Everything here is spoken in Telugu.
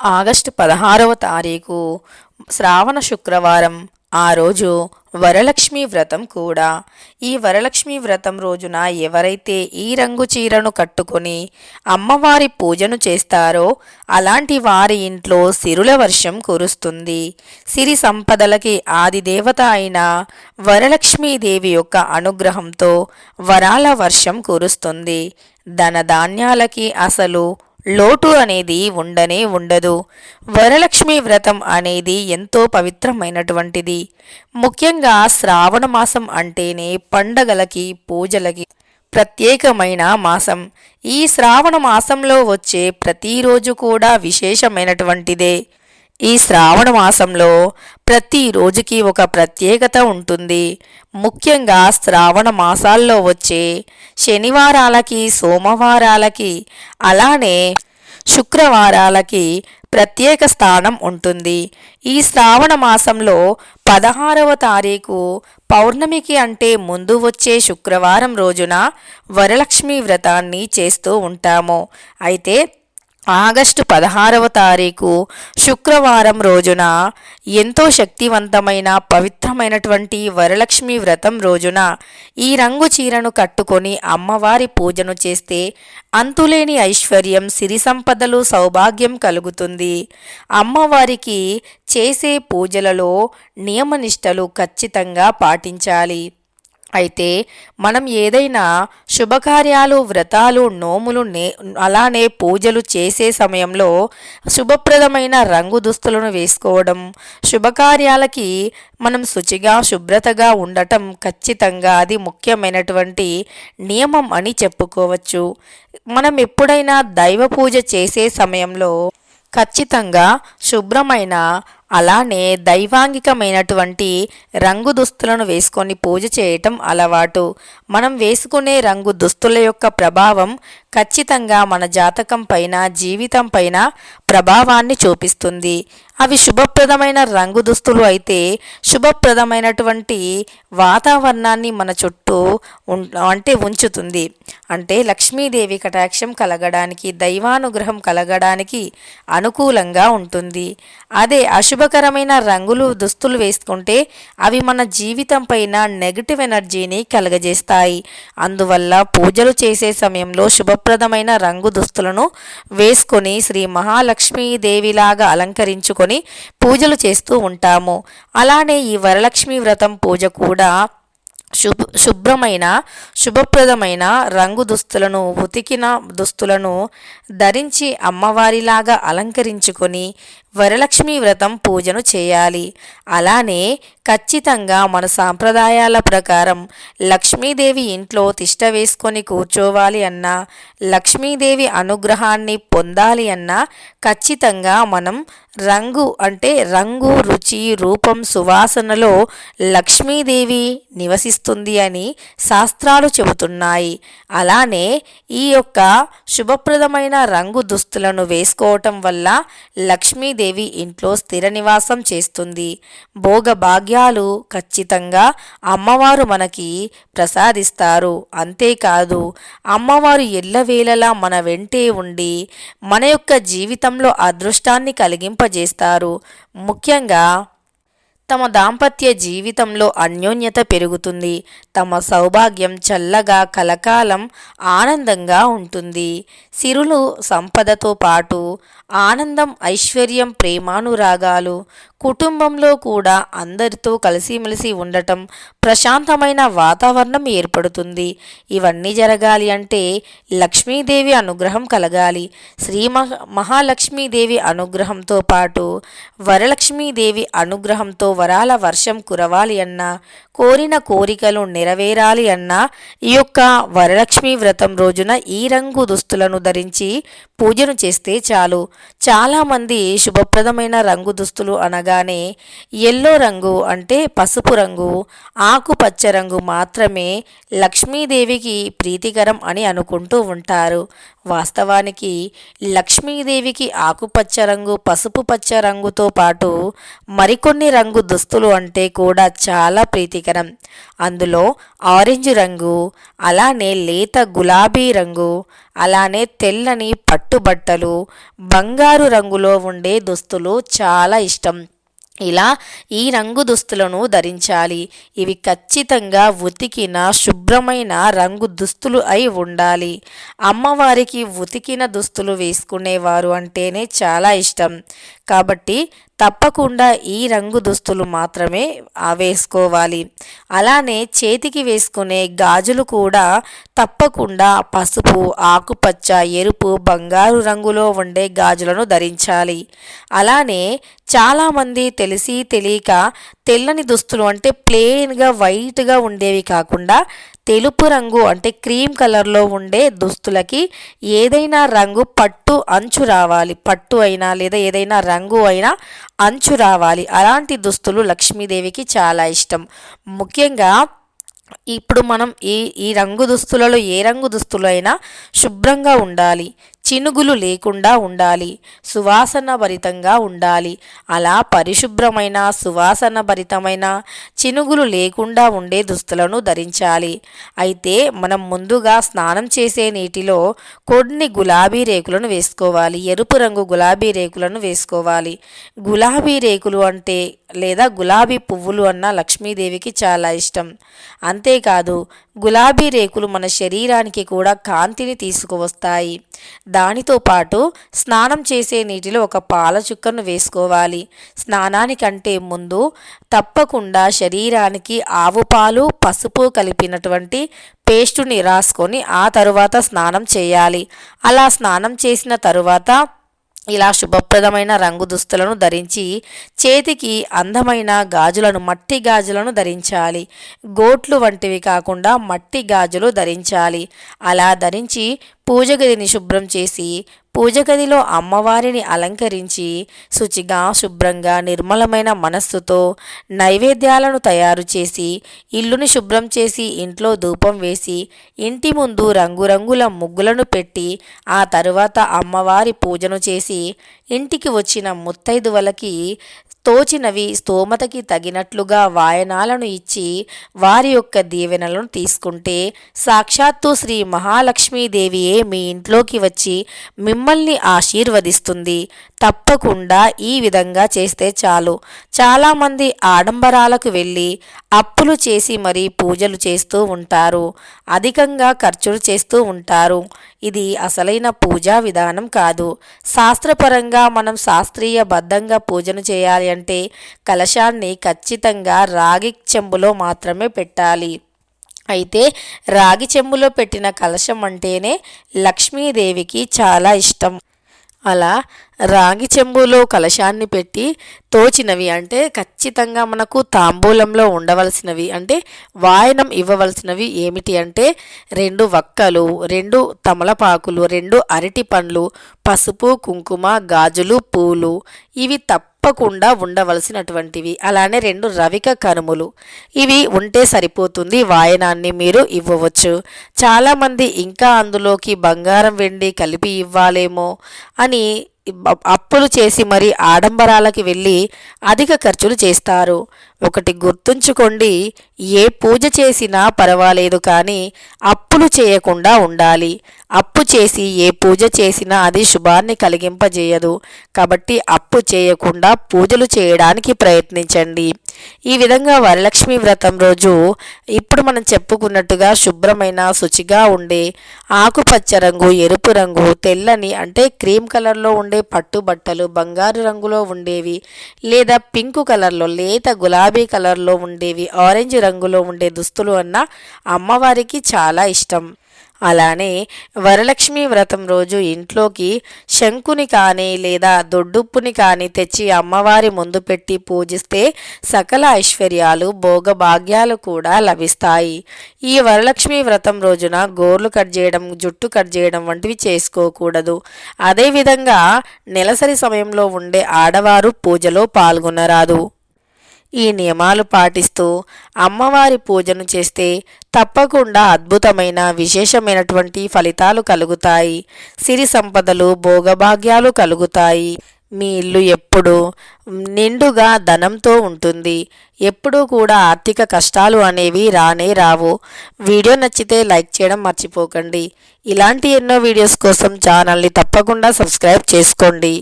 ఆగస్టు పదహారవ తారీఖు శ్రావణ శుక్రవారం ఆ రోజు వరలక్ష్మి వ్రతం కూడా. ఈ వరలక్ష్మి వ్రతం రోజున ఎవరైతే ఈ రంగు చీరను కట్టుకొని అమ్మవారి పూజను చేస్తారో అలాంటి వారి ఇంట్లో సిరుల వర్షం కురుస్తుంది. సిరి సంపదలకి ఆదిదేవత అయిన వరలక్ష్మీదేవి యొక్క అనుగ్రహంతో వరాల వర్షం కురుస్తుంది. ధనధాన్యాలకి అసలు లోటు అనేది ఉండనే ఉండదు. వరలక్ష్మి వ్రతం అనేది ఎంతో పవిత్రమైనటువంటిది. ముఖ్యంగా శ్రావణ మాసం అంటేనే పండగలకి పూజలకి ప్రత్యేకమైన మాసం. ఈ శ్రావణ మాసంలో వచ్చే ప్రతిరోజు కూడా విశేషమైనటువంటిదే. ఈ శ్రావణ మాసంలో ప్రతి రోజుకి ఒక ప్రత్యేకత ఉంటుంది. ముఖ్యంగా శ్రావణ మాసాల్లో వచ్చే శనివారాలకి సోమవారాలకి అలానే శుక్రవారాలకి ప్రత్యేక స్థానం ఉంటుంది. ఈ శ్రావణ మాసంలో పదహారవ తారీఖు పౌర్ణమికి అంటే ముందు వచ్చే శుక్రవారం రోజున వరలక్ష్మి వ్రతాన్ని చేస్తూ ఉంటాము. అయితే ఆగస్టు పదహారవ తారీఖు శుక్రవారం రోజున ఎంతో శక్తివంతమైన పవిత్రమైనటువంటి వరలక్ష్మి వ్రతం రోజున ఈ రంగు చీరను కట్టుకొని అమ్మవారి పూజను చేస్తే అంతులేని ఐశ్వర్యం సిరి సంపదలు సౌభాగ్యం కలుగుతుంది. అమ్మవారికి చేసే పూజలలో నియమనిష్టలు ఖచ్చితంగా పాటించాలి. అయితే మనం ఏదైనా శుభకార్యాలు వ్రతాలు నోములు నే అలానే పూజలు చేసే సమయంలో శుభప్రదమైన రంగు దుస్తులను వేసుకోవడం శుభకార్యాలకి మనం శుచిగా శుభ్రతగా ఉండటం ఖచ్చితంగా అది ముఖ్యమైనటువంటి నియమం అని చెప్పుకోవచ్చు. మనం ఎప్పుడైనా దైవ పూజ చేసే సమయంలో ఖచ్చితంగా శుభ్రమైన అలానే దైవాంగికమైనటువంటి రంగు దుస్తులను వేసుకొని పూజ చేయటం అలవాటు. మనం వేసుకునే రంగు దుస్తుల యొక్క ప్రభావం ఖచ్చితంగా మన జాతకం పైన జీవితం పైన ప్రభావాన్ని చూపిస్తుంది. అవి శుభప్రదమైన రంగు దుస్తులు అయితే శుభప్రదమైనటువంటి వాతావరణాన్ని మన చుట్టూ అంటే ఉంచుతుంది. అంటే లక్ష్మీదేవి కటాక్షం కలగడానికి దైవానుగ్రహం కలగడానికి అనుకూలంగా ఉంటుంది. అదే అశుభ శుభకరమైన రంగులు దుస్తులు వేసుకుంటే అవి మన జీవితం పైన నెగిటివ్ ఎనర్జీని కలగజేస్తాయి. అందువల్ల పూజలు చేసే సమయంలో శుభప్రదమైన రంగు దుస్తులను వేసుకొని శ్రీ మహాలక్ష్మీదేవిలాగా అలంకరించుకొని పూజలు చేస్తూ ఉంటాము. అలానే ఈ వరలక్ష్మి వ్రతం పూజ కూడా శుభ శుభ్రమైన శుభప్రదమైన రంగు దుస్తులను ఉతికిన దుస్తులను ధరించి అమ్మవారిలాగా అలంకరించుకొని వరలక్ష్మి వ్రతం పూజను చేయాలి. అలానే ఖచ్చితంగా మన సాంప్రదాయాల ప్రకారం లక్ష్మీదేవి ఇంట్లో తిష్ట వేసుకొని కూర్చోవాలి అన్నా లక్ష్మీదేవి అనుగ్రహాన్ని పొందాలి అన్నా ఖచ్చితంగా మనం రంగు అంటే రంగు రుచి రూపం సువాసనలో లక్ష్మీదేవి నివసిస్తుంది అని శాస్త్రాలు చెబుతున్నాయి. అలానే ఈ యొక్క శుభప్రదమైన రంగు దుస్తులను వేసుకోవటం వల్ల లక్ష్మీదేవి ఇంట్లో స్థిర నివాసం చేస్తుంది. భోగ భాగ్యాలు ఖచ్చితంగా అమ్మవారు మనకి ప్రసాదిస్తారు. అంతేకాదు అమ్మవారు ఎల్లవేళలా మన వెంటే ఉండి మన యొక్క జీవితంలో అదృష్టాన్ని కలిగింపజేస్తారు. ముఖ్యంగా తమ దాంపత్య జీవితంలో అన్యోన్యత పెరుగుతుంది. తమ సౌభాగ్యం చల్లగా కలకాలం ఆనందంగా ఉంటుంది. సిరులు సంపదతో పాటు ఆనందం ఐశ్వర్యం ప్రేమానురాగాలు కుటుంబంలో కూడా అందరితో కలిసిమెలిసి ఉండటం ప్రశాంతమైన వాతావరణం ఏర్పడుతుంది. ఇవన్నీ జరగాలి అంటే లక్ష్మీదేవి అనుగ్రహం కలగాలి. శ్రీ మహ మహాలక్ష్మీదేవి అనుగ్రహంతో పాటు వరలక్ష్మీదేవి అనుగ్రహంతో వరాల వర్షం కురవాలి అన్నా కోరిన కోరికలు నెరవేరాలి అన్నా ఈ యొక్క వరలక్ష్మి వ్రతం రోజున ఈ రంగు దుస్తులను ధరించి పూజను చేస్తే చాలు. చాలామంది శుభప్రదమైన రంగు దుస్తులు అనగా అనగానే ఎల్లో రంగు అంటే పసుపు రంగు ఆకుపచ్చ రంగు మాత్రమే లక్ష్మీదేవికి ప్రీతికరం అని అనుకుంటూ ఉంటారు. వాస్తవానికి లక్ష్మీదేవికి ఆకుపచ్చ రంగు పసుపు పచ్చ రంగుతో పాటు మరికొన్ని రంగు దుస్తులు అంటే కూడా చాలా ప్రీతికరం. అందులో ఆరెంజ్ రంగు అలానే లేత గులాబీ రంగు అలానే తెల్లని పట్టుబట్టలు బంగారు రంగులో ఉండే దుస్తులు చాలా ఇష్టం. ఇలా ఈ రంగు దుస్తులను ధరించాలి. ఇవి ఖచ్చితంగా ఉతికిన శుభ్రమైన రంగు దుస్తులు అయి ఉండాలి. అమ్మవారికి ఉతికిన దుస్తులు వేసుకునేవారు అంటేనే చాలా ఇష్టం. కాబట్టి తప్పకుండా ఈ రంగు దుస్తులు మాత్రమే వేసుకోవాలి. అలానే చేతికి వేసుకునే గాజులు కూడా తప్పకుండా పసుపు ఆకుపచ్చ ఎరుపు బంగారు రంగులో ఉండే గాజులను ధరించాలి. అలానే చాలామంది తెలిసి తెలియక తెల్లని దుస్తులు అంటే ప్లెయిన్గా వైట్గా ఉండేవి కాకుండా తెలుపు రంగు అంటే క్రీమ్ కలర్లో ఉండే దుస్తులకి ఏదైనా రంగు పట్టు అంచు రావాలి. పట్టు అయినా లేదా ఏదైనా రంగు అయినా అంచు రావాలి. అలాంటి దుస్తులు లక్ష్మీదేవికి చాలా ఇష్టం. ముఖ్యంగా ఇప్పుడు మనం ఈ ఈ రంగు దుస్తులలో ఏ రంగు దుస్తులు అయినా శుభ్రంగా ఉండాలి. చినుగులు లేకుండా ఉండాలి సువాసన భరితంగా ఉండాలి. అలా పరిశుభ్రమైన సువాసన భరితమైన చినుగులు లేకుండా ఉండే దుస్తులను ధరించాలి. అయితే మనం ముందుగా స్నానం చేసే నీటిలో కొన్ని గులాబీ రేకులను వేసుకోవాలి. ఎరుపు రంగు గులాబీ రేకులను వేసుకోవాలి. గులాబీ రేకులు అంటే లేదా గులాబీ పువ్వులు అన్న లక్ష్మీదేవికి చాలా ఇష్టం. అంతేకాదు గులాబీ రేకులు మన శరీరానికి కూడా కాంతిని తీసుకువస్తాయి. దానితో పాటు స్నానం చేసే నీటిలో ఒక పాల చుక్కను వేసుకోవాలి. స్నానానికంటే ముందు తప్పకుండా శరీరానికి ఆవు పాలు పసుపు కలిపినటువంటి పేస్టుని రాసుకొని ఆ తరువాత స్నానం చేయాలి. అలా స్నానం చేసిన తరువాత ఇలా శుభప్రదమైన రంగు దుస్తులను ధరించి చేతికి అందమైన గాజులను మట్టి గాజులను ధరించాలి. గోట్లు వంటివి కాకుండా మట్టి గాజులు ధరించాలి. అలా ధరించి పూజ గదిని శుభ్రం చేసి పూజ గదిలో అమ్మవారిని అలంకరించి శుచిగా శుభ్రంగా నిర్మలమైన మనస్సుతో నైవేద్యాలను తయారు చేసి ఇల్లుని శుభ్రం చేసి ఇంట్లో ధూపం వేసి ఇంటి ముందు రంగురంగుల ముగ్గులను పెట్టి ఆ తరువాత అమ్మవారి పూజను చేసి ఇంటికి వచ్చిన ముత్తైదువలకి తోచినవి స్తోమతకి తగినట్లుగా వాయనాలను ఇచ్చి వారి యొక్క దీవెనలను తీసుకుంటే సాక్షాత్తు శ్రీ మహాలక్ష్మీదేవియే మీ ఇంట్లోకి వచ్చి మిమ్మల్ని ఆశీర్వదిస్తుంది. తప్పకుండా ఈ విధంగా చేస్తే చాలు. చాలామంది ఆడంబరాలకు వెళ్ళి అప్పులు చేసి మరీ పూజలు చేస్తూ ఉంటారు. అధికంగా ఖర్చులు చేస్తూ ఉంటారు. ఇది అసలైన పూజా విధానం కాదు. శాస్త్రపరంగా మనం శాస్త్రీయ బద్ధంగా పూజను చేయాలి అంటే కలశాన్ని ఖచ్చితంగా రాగి చెంబులో మాత్రమే పెట్టాలి. అయితే రాగి చెంబులో పెట్టిన కలశం అంటేనే లక్ష్మీదేవికి చాలా ఇష్టం. అలా రాగి చెంబులో కలశాన్ని పెట్టి తోచినవి అంటే ఖచ్చితంగా మనకు తాంబూలంలో ఉండవలసినవి అంటే వాయనం ఇవ్వవలసినవి ఏమిటి అంటే రెండు వక్కలు రెండు తమలపాకులు రెండు అరటి పండ్లు పసుపు కుంకుమ గాజులు పూలు ఇవి తప్పకుండా ఉండవలసినటువంటివి. అలానే రెండు రవిక కనుములు. ఇవి ఉంటే సరిపోతుంది వాయనాన్ని మీరు ఇవ్వవచ్చు. చాలామంది ఇంకా అందులోకి బంగారం వెండి కలిపి ఇవ్వాలేమో అని అప్పులు చేసి మరి ఆడంబరాలకి వెళ్ళి అధిక ఖర్చులు చేస్తారు. ఒకటి గుర్తుంచుకోండి ఏ పూజ చేసినా పర్వాలేదు కానీ అప్పులు చేయకుండా ఉండాలి. అప్పు చేసి ఏ పూజ చేసినా అది శుభాన్ని కలిగింపజేయదు. కాబట్టి అప్పు చేయకుండా పూజలు చేయడానికి ప్రయత్నించండి. ఈ విధంగా వరలక్ష్మి వ్రతం రోజు ఇప్పుడు మనం చెప్పుకున్నట్టుగా శుభ్రమైన శుచిగా ఉండే ఆకుపచ్చ రంగు ఎరుపు రంగు తెల్లని అంటే క్రీమ్ కలర్లో ఉండే పట్టు బట్టలు బంగారు రంగులో ఉండేవి లేదా పింక్ కలర్లో లేత గులాబీ గులాబీ కలర్లో ఉండేవి ఆరెంజ్ రంగులో ఉండే దుస్తులు అన్న అమ్మవారికి చాలా ఇష్టం. అలానే వరలక్ష్మి వ్రతం రోజు ఇంట్లోకి శంకుని కానీ లేదా దొడ్డుప్పుని కానీ తెచ్చి అమ్మవారి ముందు పెట్టి పూజిస్తే సకల ఐశ్వర్యాలు భోగభాగ్యాలు కూడా లభిస్తాయి. ఈ వరలక్ష్మి వ్రతం రోజున గోర్లు కట్ చేయడం జుట్టు కట్ చేయడం వంటివి చేసుకోకూడదు. అదేవిధంగా నెలసరి సమయంలో ఉండే ఆడవారు పూజలో పాల్గొనరాదు. ఈ నియమాలు పాటిస్తూ అమ్మవారి పూజను చేస్తే తప్పకుండా అద్భుతమైన విశేషమైనటువంటి ఫలితాలు కలుగుతాయి. సిరి సంపదలు భోగభాగ్యాలు కలుగుతాయి. మీ ఇల్లు ఎప్పుడు నిండుగా ధనంతో ఉంటుంది. ఎప్పుడూ కూడా ఆర్థిక కష్టాలు అనేవి రానే రావు. వీడియో నచ్చితే లైక్ చేయడం మర్చిపోకండి. ఇలాంటి ఎన్నో వీడియోస్ కోసం ఛానల్ని తప్పకుండా సబ్స్క్రైబ్ చేసుకోండి.